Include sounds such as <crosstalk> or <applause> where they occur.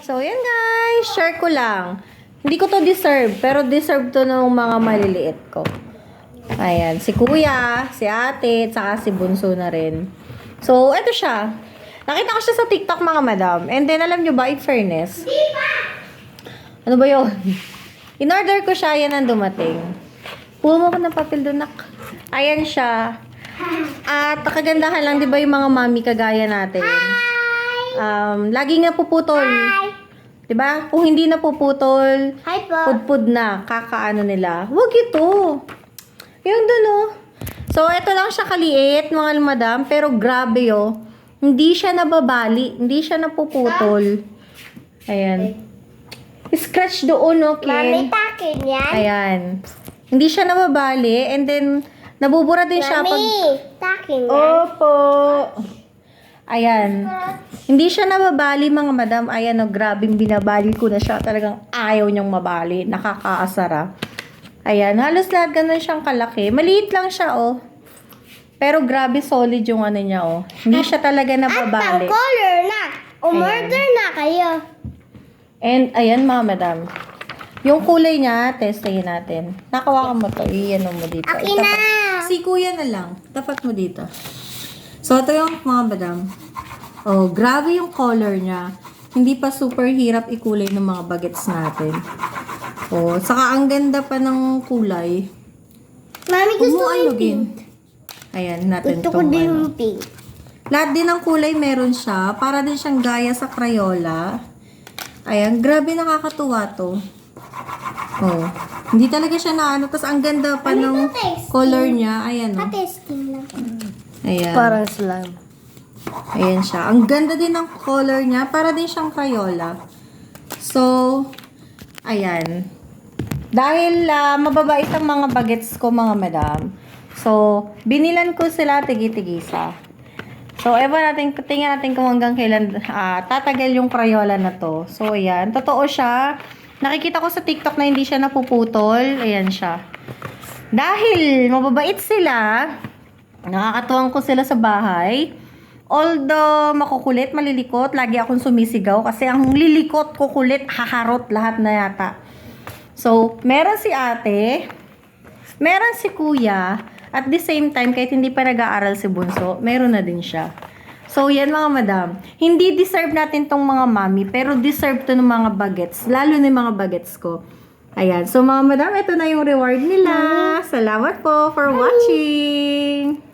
So, yan guys. Share ko lang. Hindi ko to deserve, pero deserve to ng mga maliliit ko. Ayan. Si kuya, si ate, tsaka si bunso na rin. So, eto siya. Nakita ko siya sa TikTok mga madam. And then, alam nyo ba, in fairness, ano ba yun? <laughs> In-order ko siya, yan ang dumating. Pulo mo ko ng papel doon, nak. Ayan siya. At kagandahan lang, di ba yung mga mami kagaya natin? Um, lagi nga puputol. Di ba? Kung hindi na puputol, Hi po. pudpud na, kakaano nila. Huwag ito. Yung dun, oh. So, ito lang siya kaliit, mga madam. Pero grabe, oh. Hindi siya nababali. Hindi siya napuputol. Ayan. Scratch doon, okay? Mami, takin yan. Ayan. Hindi siya nababali. And then, nabubura din siya pag... Mami, takin yan. Opo. Ayan. Hindi siya nababali mga madam. Ayan o, grabing binabali ko na siya. Talagang ayaw niyang mabali. Nakakaasara. Ayan, halos lahat ganun siyang kalaki. Maliit lang siya oh. Pero grabe solid yung ano niya oh. Hindi siya talaga At nababali. color na. Umorder na kayo. And ayan mga madam. Yung kulay niya, testayin natin. Nakawakan mo to. Iyan mo dito. Akin na. Si kuya na lang. Tapat mo dito. So, ito yung mga madam. Oh, grabe yung color niya. Hindi pa super hirap ikulay ng mga bagets natin. Oh, saka ang ganda pa ng kulay. Mami, gusto ko yung pink. Ayan, natin Gusto ko tong din ano. yung pink. Lahat din ng kulay meron siya. Para din siyang gaya sa Crayola. Ayan, grabe nakakatuwa to. Oh. Hindi talaga siya na ano. Tapos ang ganda pa Ano ng color niya. Ayan oh. Testing lang. Ayan. slime. Ayan siya. Ang ganda din ng color niya. Para din siyang Crayola. So, ayan. Dahil ah, mababait ang mga bagets ko mga madam. So, binilan ko sila tigi-tigisa. So, ewan natin, tingnan natin kung hanggang kailan ah, tatagal yung Crayola na to. So, ayan. Totoo siya. Nakikita ko sa TikTok na hindi siya napuputol. Ayan siya. Dahil mababait sila, nakakatuwang ko sila sa bahay. Although makukulit, malilikot, lagi akong sumisigaw kasi ang lilikot, kukulit, haharot lahat na yata. So, meron si ate, meron si kuya, at the same time, kahit hindi pa nag-aaral si Bunso, meron na din siya. So, yan mga madam. Hindi deserve natin tong mga mami, pero deserve to ng mga bagets, lalo na mga bagets ko. Ayan. So, mga madam, ito na yung reward nila. Salamat po for watching!